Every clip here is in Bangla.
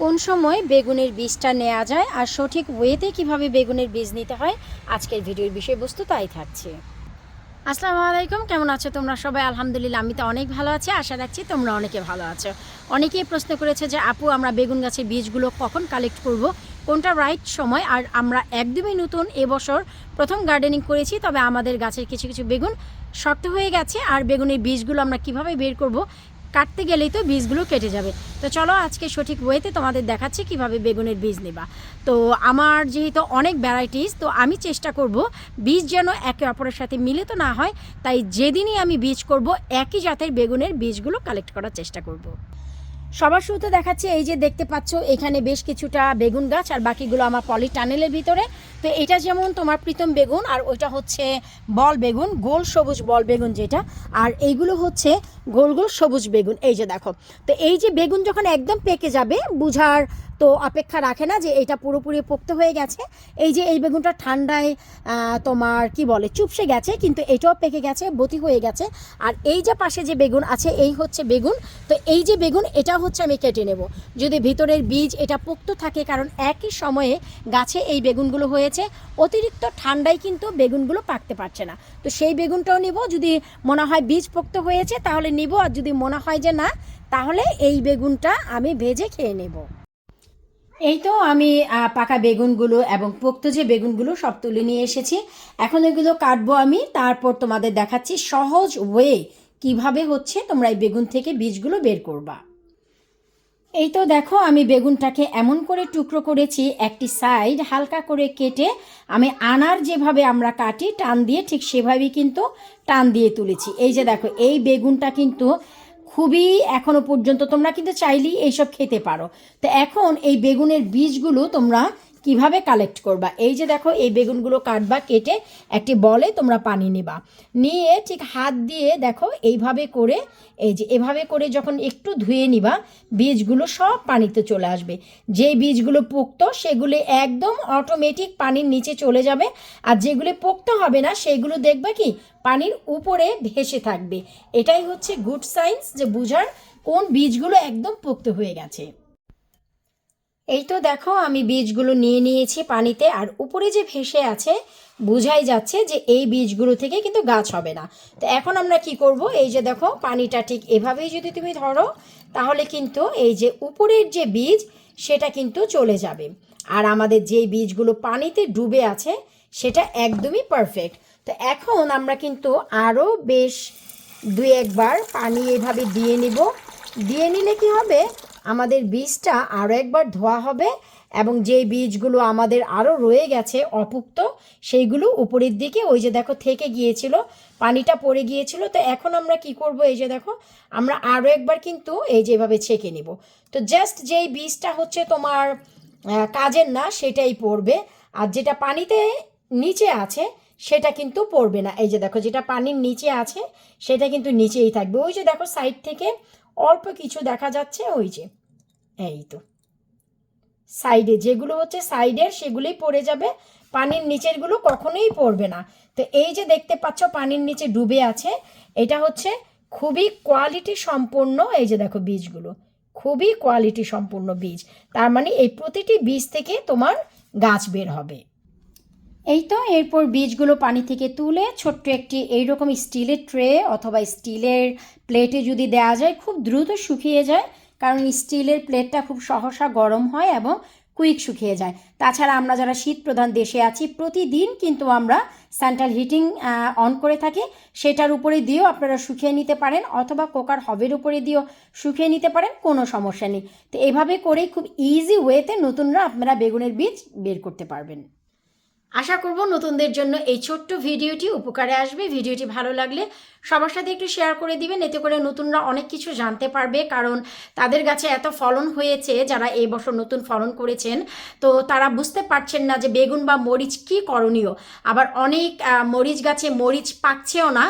কোন সময় বেগুনের বীজটা নেওয়া যায় আর সঠিক ওয়েতে কীভাবে বেগুনের বীজ নিতে হয়, আজকের ভিডিওর বিষয়বস্তু তাই থাকছে। আসসালামু আলাইকুম, কেমন আছো তোমরা সবাই? আলহামদুলিল্লাহ, আমি তো অনেক ভালো আছি, আশা রাখছি তোমরা অনেকে ভালো আছো। অনেকেই প্রশ্ন করেছে যে, আপু, আমরা বেগুন গাছের বীজগুলো কখন কালেক্ট করব? কোনটা রাইট সময়? আর আমরা একদমই নতুন এবছর প্রথম গার্ডেনিং করেছি, তবে আমাদের গাছের কিছু কিছু বেগুন শক্ত হয়ে গেছে, আর বেগুনের বীজগুলো আমরা কীভাবে বের করব কাটতে গেলেই তো বীজগুলো কেটে যাবে। তো চলো আজকে সঠিক ওয়েতে তোমাদের দেখাচ্ছি কীভাবে বেগুনের বীজ নেবা। তো আমার যেহেতু অনেক ভ্যারাইটিস তো আমি চেষ্টা করব বীজ যেন একে অপরের সাথে মিলিত না হয়, তাই যেদিনই আমি বীজ করব, একই জাতের বেগুনের বীজগুলো কালেক্ট করার চেষ্টা করব। সবার শুরুতে দেখাচ্ছে, এই যে দেখতে পাচ্ছ, এখানে বেশ কিছুটা বেগুন গাছ আর বাকিগুলো আমার পলি টানেলের ভিতরে। তো এটা যেমন তোমার প্রীতম বেগুন, আর ওইটা হচ্ছে বল বেগুন, গোল সবুজ বল বেগুন যেটা। আর এইগুলো হচ্ছে গোল গোল সবুজ বেগুন। এই যে দেখো, তো এই যে বেগুন যখন একদম পেকে যাবে, বুঝার তো অপেক্ষা রাখে না যে এটা পুরোপুরি পোক্ত হয়ে গেছে। এই যে এই বেগুনটা ঠান্ডায় তোমার কি বলে, চুপসে গেছে, কিন্তু এটাও পেকে গেছে, বতি হয়ে গেছে। আর এই যে পাশে যে বেগুন আছে, এই হচ্ছে বেগুন। তো এই যে বেগুন, এটা হচ্ছে আমি কেটে নেব। যদি ভিতরের বীজ এটা পোক্ত থাকে, কারণ একই সময়ে গাছে এই বেগুনগুলো হয়েছে, অতিরিক্ত ঠান্ডায় কিন্তু বেগুনগুলো পাকতে পারছে না। তো সেই বেগুনটাও নিব, যদি মনে হয় বীজ পোক্ত হয়েছে তাহলে নিব, আর যদি মনে হয় যে না, তাহলে এই বেগুনটা আমি ভেজে খেয়ে নেব। এই তো আমি পাকা বেগুনগুলো এবং পোক্ত যে বেগুনগুলো সব তুলে নিয়ে এসেছি। এখন এগুলো কাটবো আমি, তারপর তোমাদের দেখাচ্ছি সহজ ওয়ে কীভাবে হচ্ছে তোমরা এই বেগুন থেকে বীজগুলো বের করবা। এই তো দেখো, আমি বেগুনটাকে এমন করে টুকরো করেছি, একটি সাইড হালকা করে কেটে আমি আনার যেভাবে আমরা কাটি, টান দিয়ে ঠিক সেভাবেই কিন্তু টান দিয়ে তুলেছি। এই যে দেখো, এই বেগুনটা কিন্তু খুবই এখনও পর্যন্ত তোমরা কিন্তু চাইলেই এইসব খেতে পারো। তো এখন এই বেগুনের বীজগুলো তোমরা কীভাবে কালেক্ট করবা? এই যে দেখো, এই বেগুনগুলো কাটবা, কেটে একটি বলে তোমরা পানি নেবা। নিয়ে ঠিক হাত দিয়ে দেখো, এইভাবে করে, এই যে এভাবে করে যখন একটু ধুয়ে নিবা, বীজগুলো সব পানিতে চলে আসবে। যে বীজগুলো পোক্ত, সেগুলি একদম অটোমেটিক পানির নিচে চলে যাবে। আর যেগুলো পোক্ত হবে না, সেগুলো দেখবে কি, পানির উপরে ভেসে থাকবে। এটাই হচ্ছে গুড সাইন্স যে বুঝার কোন বীজগুলো একদম পোক্ত হয়ে গেছে। এই তো দেখো, আমি বীজগুলো নিয়ে নিয়েছি পানিতে, আর উপরে যে ভেসে আছে, বোঝাই যাচ্ছে যে এই বীজগুলো থেকে কিন্তু গাছ হবে না। তো এখন আমরা কি করব? এই যে দেখো, পানিটা ঠিক এভাবেই যদি তুমি ধরো, তাহলে কিন্তু এই যে উপরের যে বীজ, সেটা কিন্তু চলে যাবে। আর আমাদের যে বীজগুলো পানিতে ডুবে আছে, সেটা একদমই পারফেক্ট তো এখন আমরা কিন্তু আরও বেশ দুই একবার পানি এভাবে দিয়ে নিব। দিয়ে নিলে কি হবে? আমাদের বীজটা আরও একবার ধোয়া হবে এবং যেই বীজগুলো আমাদের আরও রয়ে গেছে, অপুক্ত, সেইগুলো উপরের দিকে, ওই যে দেখো থেকে গিয়েছিল, পানিটা পড়ে গিয়েছিল, তো এখন আমরা কি করব, এই যে দেখো, আমরা আরও একবার কিন্তু এই যেভাবে ছেঁকে নিব। তো জাস্ট যেই বীজটা হচ্ছে তোমার কাজের না, সেটাই পড়বে, আর যেটা পানিতে নিচে আছে, সেটা কিন্তু পড়বে না। এই যে দেখো, যেটা পানির নিচে আছে, সেটা কিন্তু নিচেই থাকবে। ওই যে দেখো সাইড থেকে অল্প কিছু দেখা যাচ্ছে ওই যে, এই তো। সাইডে যেগুলো হচ্ছে সাইডের সেগুলোই পড়ে যাবে। পানির নিচেরগুলো কখনোই পড়বে না। তো এই যে দেখতে পাচ্ছ পানির নিচে ডুবে আছে, এটা হচ্ছে খুবই কোয়ালিটি সম্পন্ন এই যে দেখো বীজগুলো, খুবই কোয়ালিটি সম্পূর্ণ বীজ। তার মানে এই প্রতিটি বীজ থেকে তোমার গাছ বের হবে। এই তো এরপর বীজগুলো পানি থেকে তুলে ছোট্ট একটি এইরকম স্টিলের ট্রে অথবা স্টিলের প্লেটে যদি দেওয়া যায়, খুব দ্রুত শুকিয়ে যায়। কারণ স্টিলের প্লেটটা খুব সহসা গরম হয় এবং কুইক শুকিয়ে যায়। তাছাড়া আমরা যারা শীত প্রধান দেশে আছি, প্রতিদিন কিন্তু আমরা সেন্ট্রাল হিটিং অন করে থাকি। সেটার উপরে দিয়েও আপনারা শুকিয়ে নিতে পারেন অথবা কোকার হবের উপরে দিয়েও শুকিয়ে নিতে পারেন, কোনো সমস্যা নেই। তো এভাবে করেই খুব ইজি ওয়েতে নতুনরা আপনারা বেগুনের বীজ বের করতে পারবেন। আশা করব নতুনদের জন্য এই ছোট্ট ভিডিওটি উপকারে আসবে। ভিডিওটি ভালো লাগলে সবার সাথে একটু শেয়ার করে দিবেন, এতে করে নতুনরা অনেক কিছু জানতে পারবে। কারণ তাদের কাছে এত ফলন হয়েছে, যারা এই বছর নতুন ফলন করেছেন, তো তারা বুঝতে পারছেন না যে বেগুন বা মরিচ কি করণীয়। আবার অনেক মরিচ গাছে মরিচ পাকছেও না,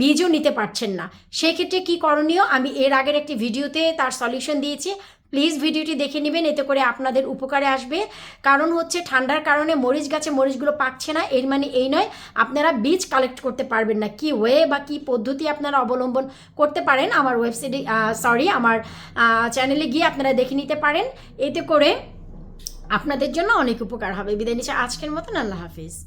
বীজও নিতে পারছেন না। সেক্ষেত্রে কি করণীয়? আমি এর আগের একটি ভিডিওতে তার সলিউশন দিয়েছি। প্লিজ ভিডিওটি দেখে নেবেন, এতে করে আপনাদের উপকারে আসবে। কারণ হচ্ছে ঠান্ডার কারণে মরিচ গাছে মরিচগুলো পাকছে না, এর মানে এই নয়, আপনারা বীজ কালেক্ট করতে পারবেন না। কি ওয়ে বা কি পদ্ধতি আপনারা অবলম্বন করতে পারেন আমার ওয়েবসাইটে সরি আমার চ্যানেলে গিয়ে আপনারা দেখে নিতে পারেন। এতে করে আপনাদের জন্য অনেক উপকার হবে। বিদায় নিচ্ছে। আজকের মতন আল্লাহ হাফিজ।